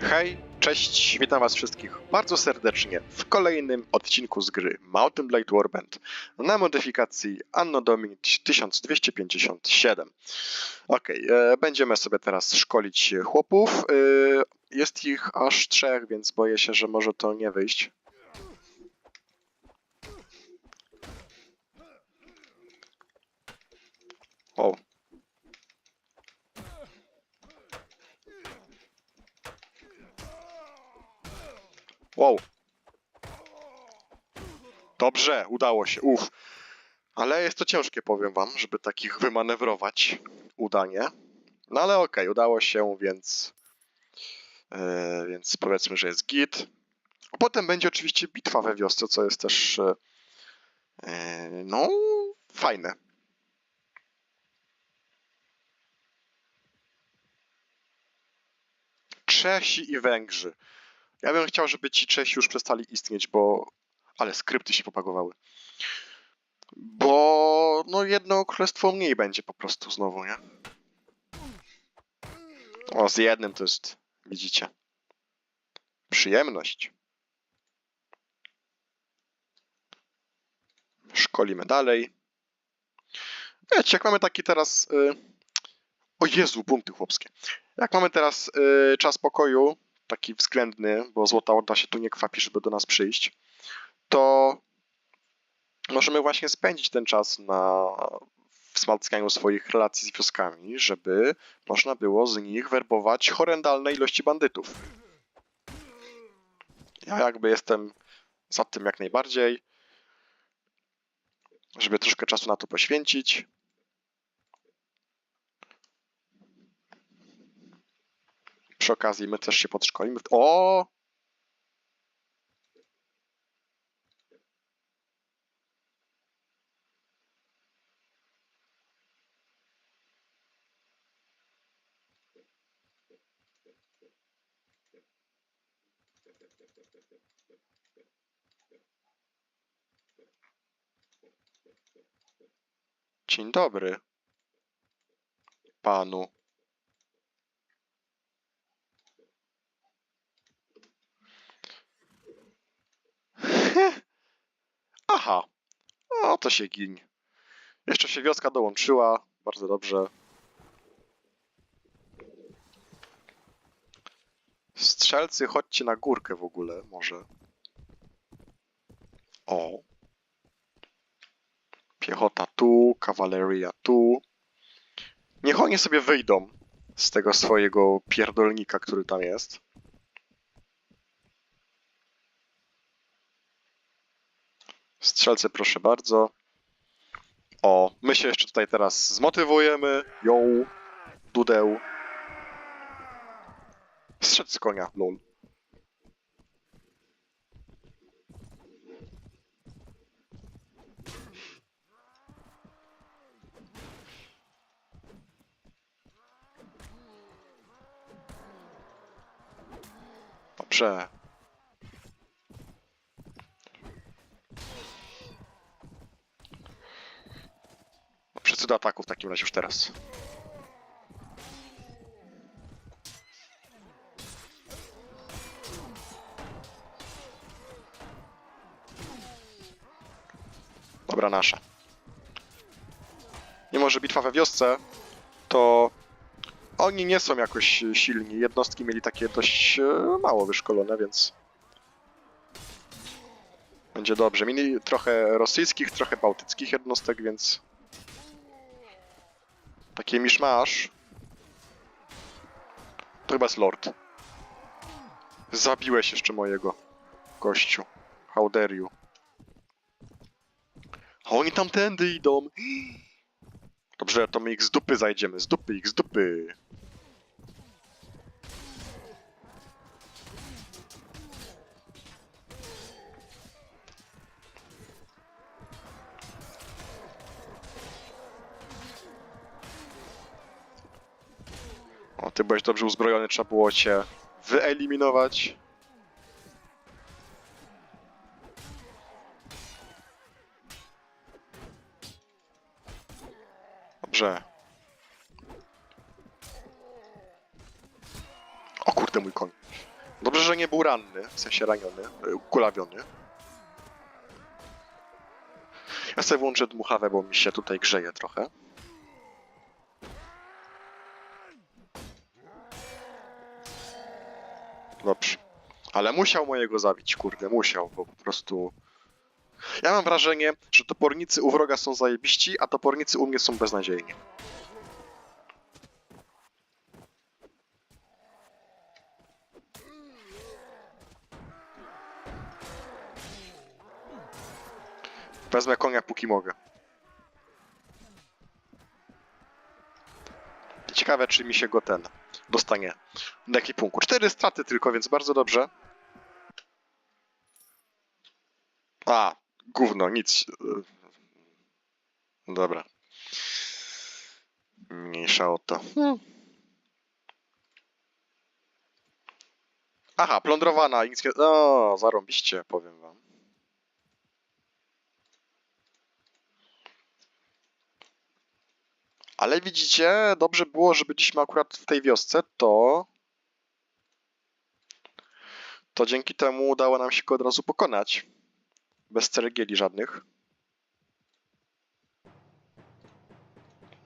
Hej, cześć, witam was wszystkich bardzo serdecznie w kolejnym odcinku z gry Mountain Blade Warband na modyfikacji Anno Domini 1257. Ok, e, będziemy sobie teraz szkolić chłopów. E, jest ich aż trzech, więc boję się, że może to nie wyjść. O. Wow. Dobrze, udało się, uff. Ale jest to ciężkie, powiem wam, żeby takich wymanewrować udanie. No ale okej, udało się, więc... e, więc powiedzmy, że jest git. Potem będzie oczywiście bitwa we wiosce, co jest też... e, no, fajne. Czesi i Węgrzy. Ja bym chciał, żeby ci Czesi już przestali istnieć, bo... Ale skrypty się popagowały. Bo no jedno królestwo mniej będzie po prostu znowu, nie? O, z jednym to jest, widzicie, przyjemność. Szkolimy dalej. Wiecie, jak mamy taki teraz... Y... O Jezu, bunty chłopskie. Jak mamy teraz y, czas pokoju, taki względny, bo Złota Orda się tu nie kwapi, żeby do nas przyjść, to możemy właśnie spędzić ten czas na wzmacnianiu swoich relacji z wioskami, żeby można było z nich werbować horrendalne ilości bandytów. Ja jakby jestem za tym jak najbardziej, żeby troszkę czasu na to poświęcić. Przy okazji my też się podszkolimy. O! Dzień dobry. Panu. Aha. O, to się gin. Jeszcze się wioska dołączyła. Bardzo dobrze. Strzelcy, chodźcie na górkę w ogóle, może. O. Piechota tu, kawaleria tu. Niech oni sobie wyjdą z tego swojego pierdolnika, który tam jest. Strzelcy, proszę bardzo. O, my się jeszcze tutaj teraz zmotywujemy. Ją, dudeł. Strzec z konia, lol. Dobrze. Wszyscy do ataku w takim razie już teraz. Dobra, nasza. Mimo, że bitwa we wiosce, to oni nie są jakoś silni. Jednostki mieli takie dość e, mało wyszkolone, więc będzie dobrze. Mieli trochę rosyjskich, trochę bałtyckich jednostek, więc takie miszmasz. To chyba jest lord. Zabiłeś jeszcze mojego gościu. How dare you. A oni tamtędy idą. Dobrze, to my ich z dupy zajdziemy. Z dupy ich, z dupy. Ty byłeś dobrze uzbrojony, trzeba było cię wyeliminować. Dobrze. O kurde, mój koń. Dobrze, że nie był ranny, w sensie raniony, y, kulawiony. Ja sobie włączę dmuchawę, bo mi się tutaj grzeje trochę. Dobrze. Ale musiał mojego zabić, kurde, musiał, bo po prostu... Ja mam wrażenie, że topornicy u wroga są zajebiści, a topornicy u mnie są beznadziejni. Wezmę konia póki mogę. Ciekawe, czy mi się go ten dostanie do ekwipunku. Cztery straty tylko, więc bardzo dobrze. A, gówno, nic. y, Dobra. Mniejsza o to. Hmm. Aha, plądrowana. nic nie- O, zarąbiście, powiem wam. Ale widzicie, dobrze było, że byliśmy akurat w tej wiosce, to... To dzięki temu udało nam się go od razu pokonać. Bez ceregieli żadnych.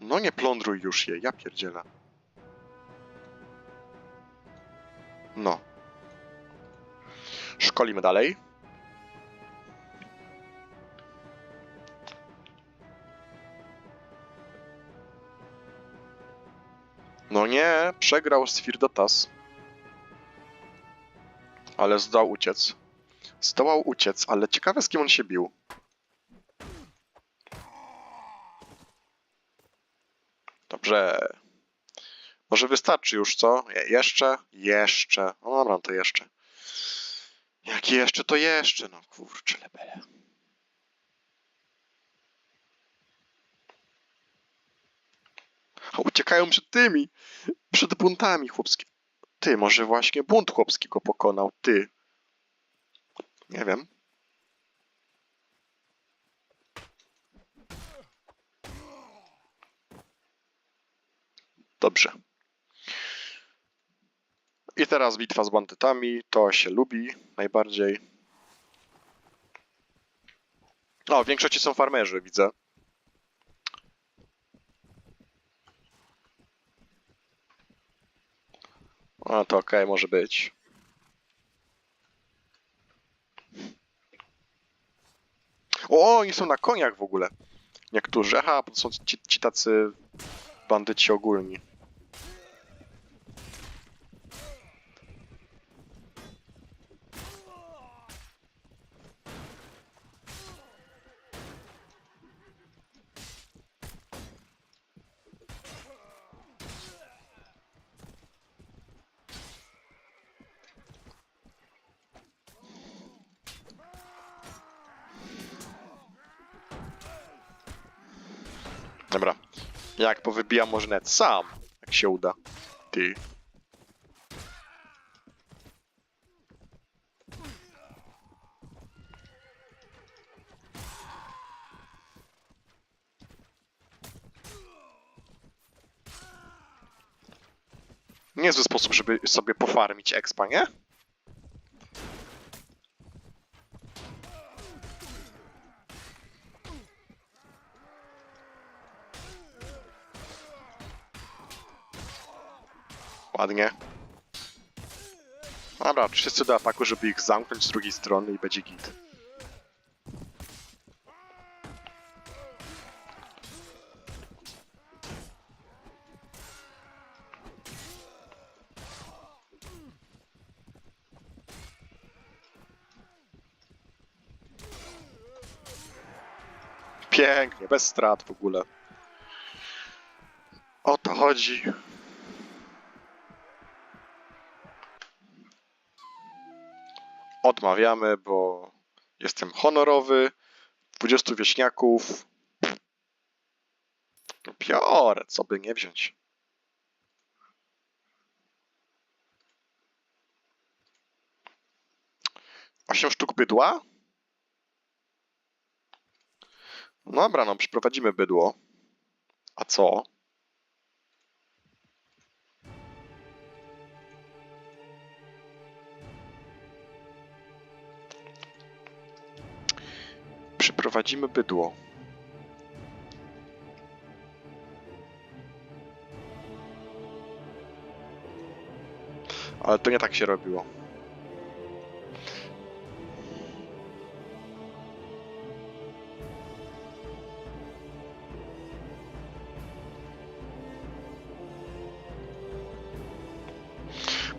No nie plądruj już je, ja pierdzielę. No. Szkolimy dalej. No nie, przegrał Sfirdotas. Ale zdał uciec. Zdołał uciec, ale ciekawe z kim on się bił. Dobrze. Może wystarczy już, co? Je jeszcze? Jeszcze. No dobra, to jeszcze. Jak jeszcze, to jeszcze. No kurczę, lebele. Uciekają przed tymi. Przed buntami chłopskimi. Ty, może właśnie bunt chłopski go pokonał. Ty. Nie wiem. Dobrze. I teraz bitwa z bandytami. To się lubi najbardziej. O, w większości są farmerzy, widzę. A, to okej, może być. O, oni są na koniach w ogóle. Niektórzy. Aha, to są ci, ci tacy bandyci ogólni. Dobra. Jak powybijam może nawet sam, jak się uda. Ty. Niezły sposób, żeby sobie pofarmić expa, nie? Ładnie. Dobra, wszyscy do ataku, żeby ich zamknąć z drugiej strony i będzie git. Pięknie, bez strat w ogóle. O to chodzi. Odmawiamy, bo jestem honorowy. 20 wieśniaków. Biorę, co by nie wziąć. Osiem sztuk bydła? Dobra, no przyprowadzimy bydło. A co? Prowadzimy bydło. Ale to nie tak się robiło.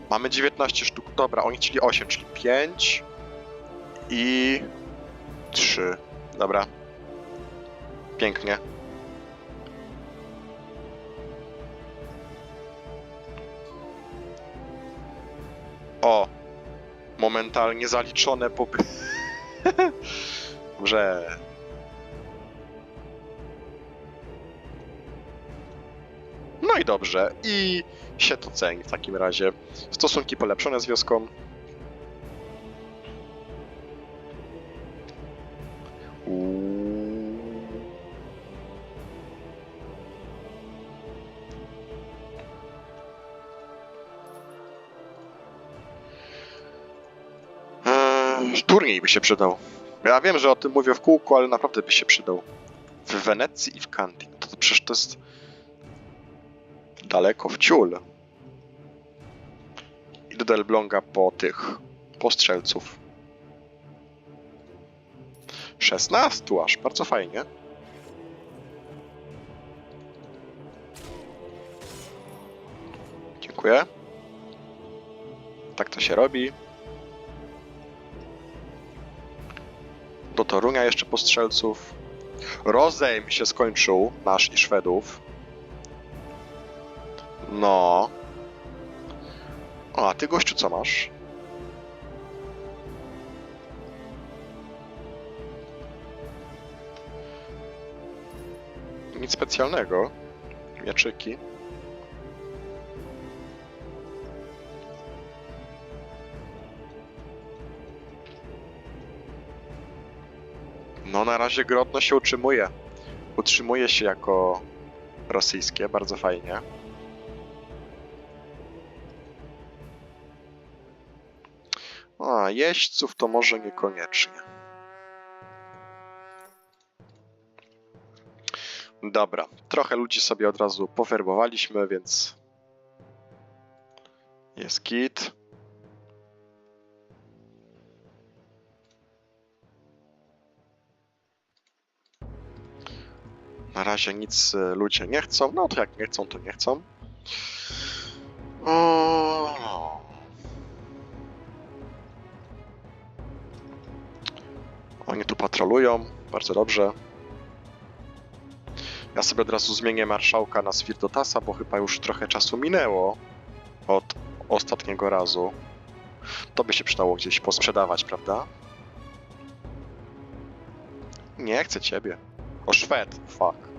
Mamy 19 sztuk. Dobra, oni chcieli 8, czyli 5 i 3. Dobra. Pięknie. O! Momentalnie zaliczone po... Dobrze. No i dobrze. I się to ceni w takim razie. Stosunki polepszone z wioską. Turniej by się przydał. Ja wiem, że o tym mówię w kółku, ale naprawdę by się przydał. W Wenecji i w Canti. To, to przecież to jest daleko w ciul. Idę do Elbląga po tych postrzelców. 16 aż, bardzo fajnie. Dziękuję. Tak to się robi. Do Torunia jeszcze postrzelców. Rozejm się skończył, nasz i Szwedów. No. O, a ty gościu co masz? Nic specjalnego. Mieczyki. Na razie Grodno się utrzymuje. Utrzymuje się jako rosyjskie, bardzo fajnie. A, jeźdźców to może niekoniecznie. Dobra, trochę ludzi sobie od razu powerbowaliśmy, więc jest kit. Razie nic e, ludzie nie chcą, no to jak nie chcą, to nie chcą. O... Oni tu patrolują, bardzo dobrze. Ja sobie od razu zmienię marszałka na Swirdotasa, bo chyba już trochę czasu minęło od ostatniego razu. To by się przydało gdzieś posprzedawać, prawda? Nie chcę ciebie. O Szwed, fuck.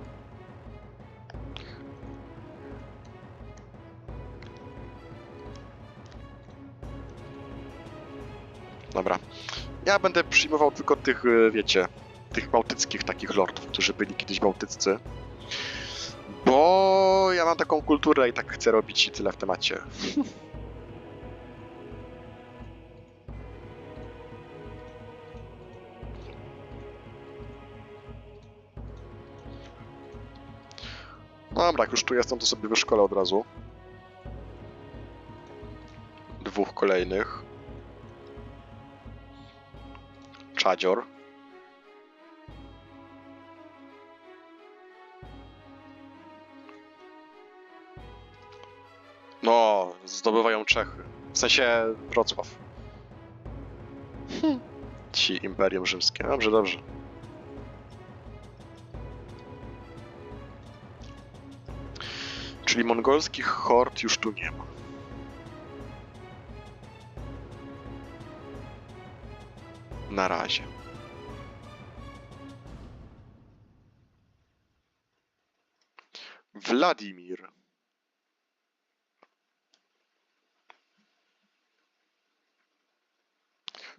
Dobra. Ja będę przyjmował tylko tych, e, wiecie, tych bałtyckich takich lordów, którzy byli kiedyś bałtyccy. Bo ja mam taką kulturę i tak chcę robić i tyle w temacie. Dobra, jak już tu jestem, to sobie wyszkolę od razu. Dwóch kolejnych. Czadzior. No, zdobywają Czechy. W sensie Wrocław. Hm. Ci Imperium Rzymskie. Dobrze, dobrze. Czyli mongolskich hord już tu nie ma. Na razie.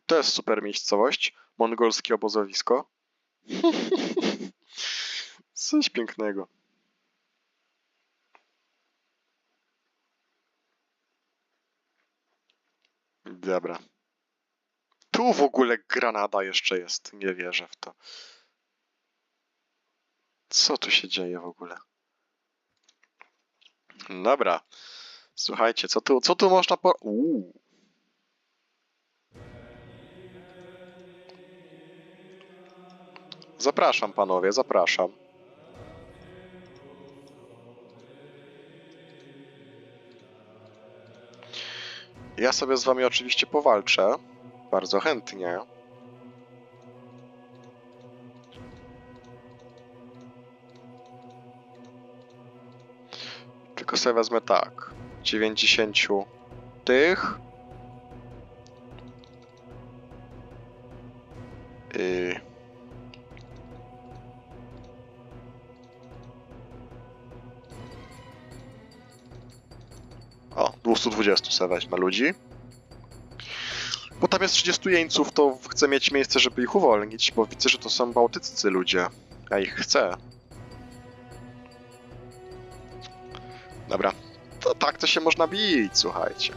To jest super miejscowość. Mongolskie obozowisko. Coś pięknego. Dobra. Tu w ogóle Granada jeszcze jest. Nie wierzę w to. Co tu się dzieje w ogóle? Dobra. Słuchajcie, co tu, co tu można po... Uuu. Zapraszam panowie, zapraszam. Ja sobie z wami oczywiście powalczę. Bardzo chętnie. Tylko sobie wezmę tak. 90 tych. Yy. O, 220 sobie weźmę ludzi. Jest 30 jeńców, to chcę mieć miejsce, żeby ich uwolnić, bo widzę, że to są bałtyccy ludzie. Ja ich chcę. Dobra. To tak to się można bić, słuchajcie.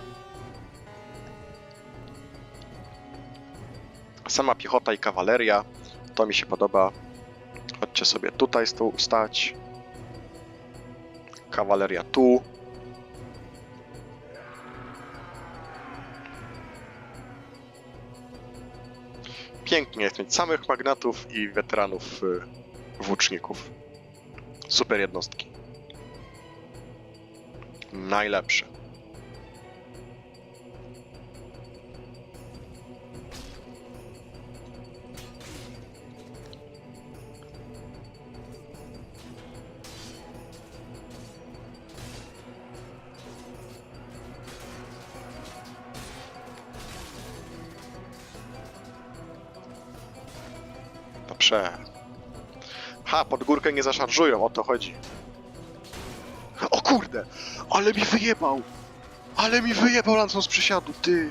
Sama piechota i kawaleria. To mi się podoba. Chodźcie sobie tutaj stać. Kawaleria tu. Pięknie jest mieć samych magnatów i weteranów y, włóczników. Super jednostki. Najlepsze. Dobrze. Ha, pod górkę nie zaszarżują, o to chodzi. O kurde! Ale mi wyjebał! Ale mi wyjebał lancą z przysiadu, ty!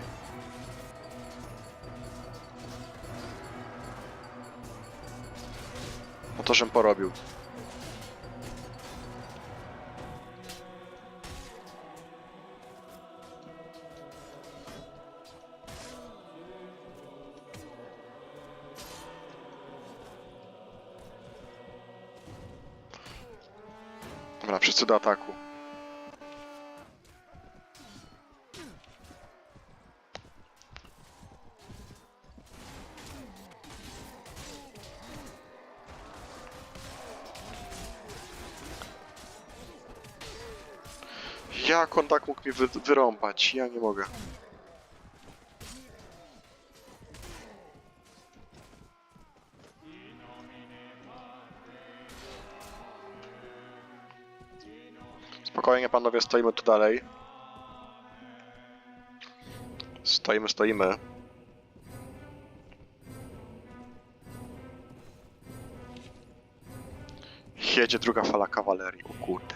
No to żem porobił. Wszyscy do ataku. Jak on tak mógł mi wy wyrąbać? Ja nie mogę. Spokojnie panowie, stoimy tu dalej. Stoimy, stoimy. Jedzie druga fala kawalerii, o kurde.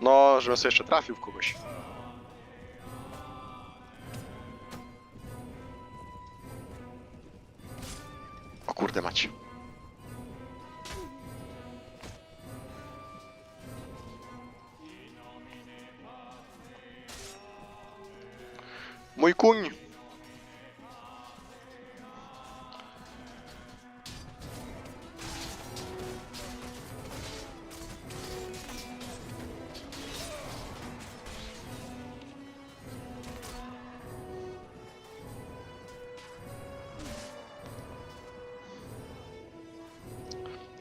No, żebym sobie jeszcze trafił w kogoś. O kurde mać. Mój kuń!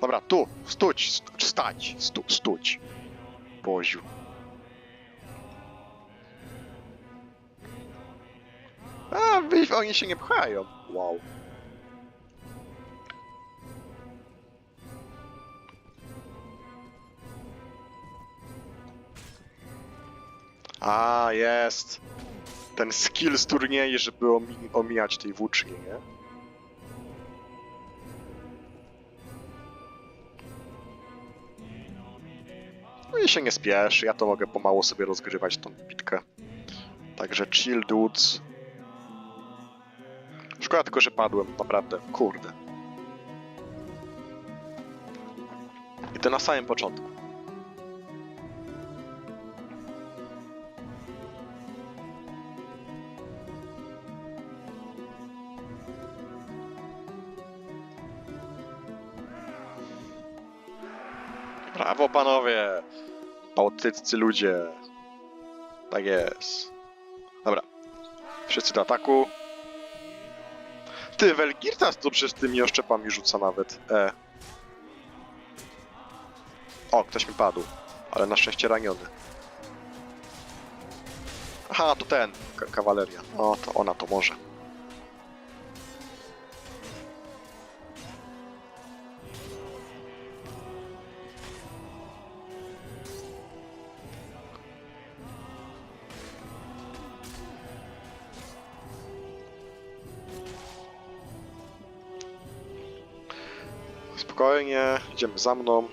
Dobra, tu, stuć, st- stać, stu, stuć. Boziu. Oni się nie pchają. Wow. A, jest. Ten skill z turnieju, żeby omi- omijać tej włóczni, nie? No i się nie spiesz, ja to mogę pomału sobie rozgrywać tą bitkę. Także chill dudes. Szkoda tylko, że padłem, naprawdę. Kurde. I to na samym początku. Brawo panowie! Bałtyccy ludzie. Tak jest. Dobra. Wszyscy do ataku. Ty, Welgirtas dobrze z tymi oszczepami rzuca nawet. E. O, ktoś mi padł. Ale na szczęście raniony. Aha, to ten. Ka kawaleria. O, to ona to może. Spokojnie, idziemy za mną.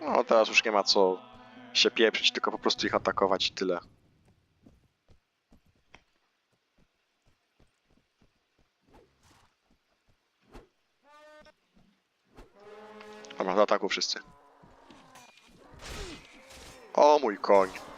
No, teraz już nie ma co się pieprzyć, tylko po prostu ich atakować i tyle. Dobra, do ataku wszyscy. O mój koń.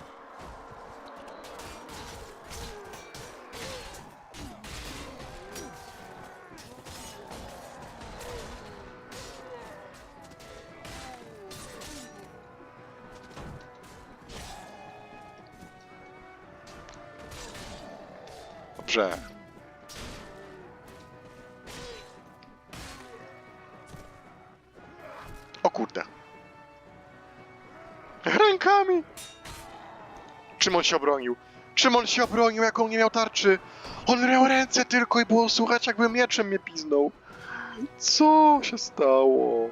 Dobrze. O kurde. Rękami! Czym on się obronił? Czym on się obronił, jak on nie miał tarczy? On miał ręce tylko i było słuchać, jakby mieczem mnie piznął. Co się stało?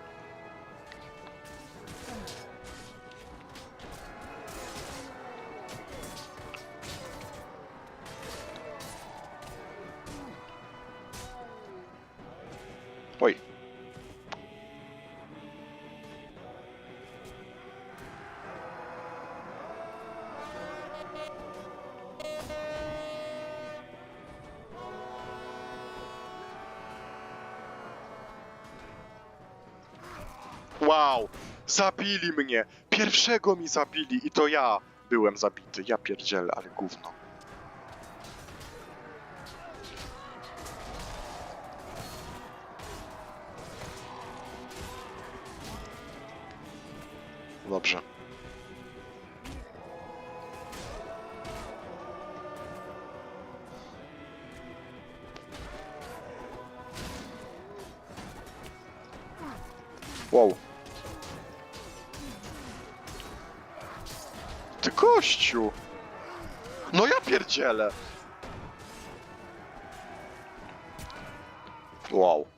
Wow! Zabili mnie! Pierwszego mi zabili i to ja byłem zabity. Ja pierdzielę, ale gówno. Dobrze. Ja pierdzielę! Wow.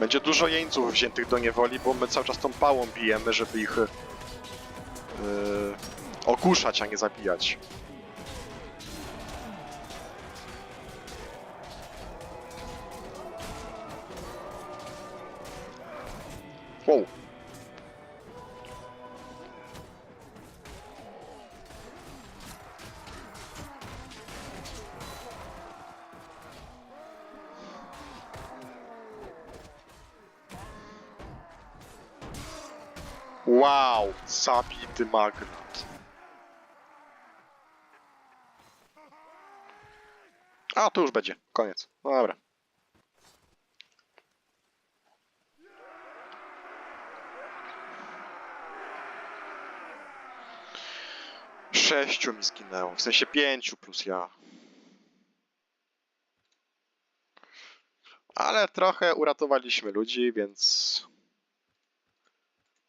Będzie dużo jeńców wziętych do niewoli, bo my cały czas tą pałą bijemy, żeby ich yy, ogłuszać, a nie zabijać. Zabity magnat. A, to już będzie. Koniec. No dobra. Sześciu mi zginęło. W sensie pięciu plus ja. Ale trochę uratowaliśmy ludzi, więc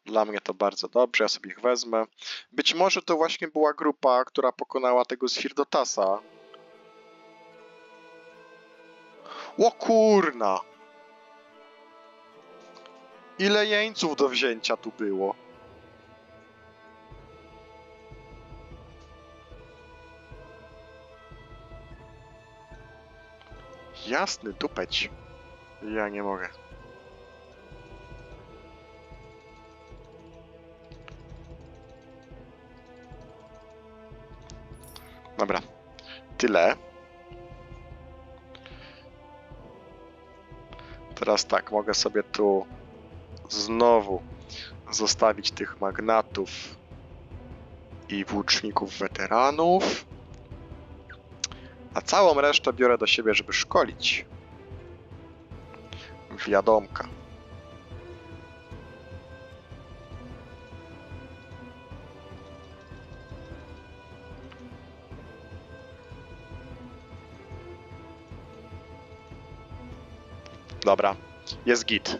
dla mnie to bardzo dobrze, ja sobie ich wezmę. Być może to właśnie była grupa, która pokonała tego Sfirdotasa. O kurna! Ile jeńców do wzięcia tu było? Jasny dupeć. Ja nie mogę. Dobra. Tyle. Teraz tak, mogę sobie tu znowu zostawić tych magnatów i włóczników weteranów. A całą resztę biorę do siebie, żeby szkolić. Wiadomka. Dobra, jest git.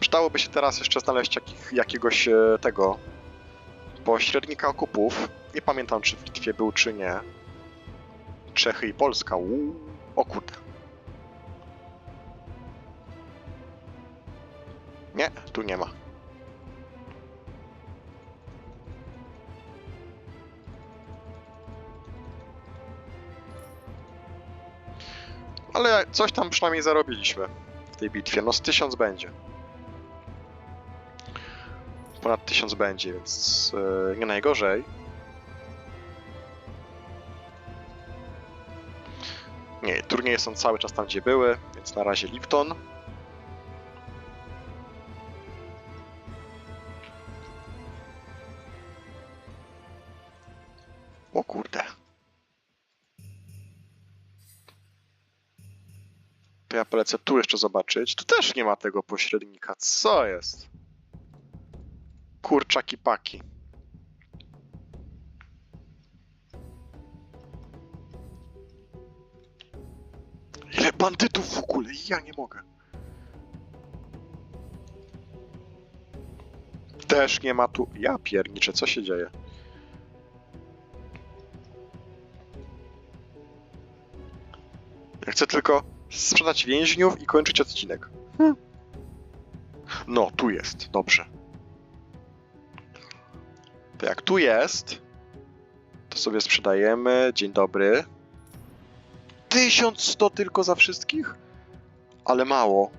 Przydałoby się teraz jeszcze znaleźć jakich, jakiegoś e, tego pośrednika okupów. Nie pamiętam, czy w Litwie był, czy nie. Czechy i Polska. Uuu. O kurde. Nie, tu nie ma. Ale coś tam przynajmniej zarobiliśmy w tej bitwie. No z tysiąc będzie. Ponad tysiąc będzie, więc e, nie najgorzej. Nie, turnieje są cały czas tam, gdzie były, więc na razie Lipton. Polecę tu jeszcze zobaczyć. Tu też nie ma tego pośrednika. Co jest? Kurczaki paki. Ile bandytów w ogóle? Ja nie mogę. Też nie ma tu. Ja pierniczę, co się dzieje? Ja chcę tylko sprzedać więźniów i kończyć odcinek. Hm. No, tu jest. Dobrze. To jak tu jest, to sobie sprzedajemy. Dzień dobry. 1100 tylko za wszystkich? Ale mało.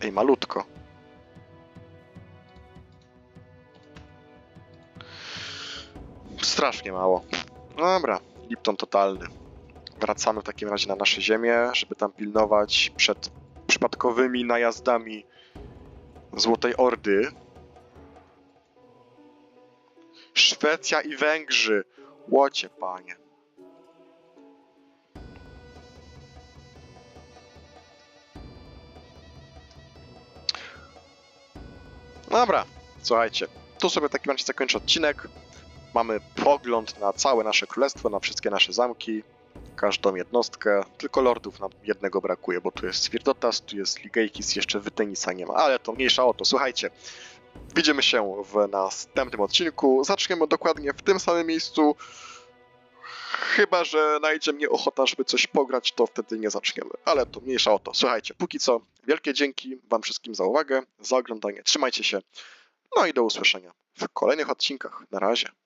Ej, malutko. Strasznie mało. Dobra, Lipton totalny. Wracamy w takim razie na nasze ziemię, żeby tam pilnować przed przypadkowymi najazdami Złotej Ordy. Szwecja i Węgrzy. Łocie, panie. Dobra, słuchajcie. Tu sobie w takim razie zakończę odcinek. Mamy pogląd na całe nasze królestwo, na wszystkie nasze zamki, każdą jednostkę. Tylko lordów nam jednego brakuje, bo tu jest Svirdotas, tu jest Ligejkis, jeszcze Wytenisa nie ma, ale to mniejsza o to. Słuchajcie, widzimy się w następnym odcinku. Zaczniemy dokładnie w tym samym miejscu. Chyba, że najdzie mnie ochota, żeby coś pograć, to wtedy nie zaczniemy. Ale to mniejsza o to. Słuchajcie, póki co, wielkie dzięki Wam wszystkim za uwagę, za oglądanie. Trzymajcie się. No i do usłyszenia w kolejnych odcinkach. Na razie.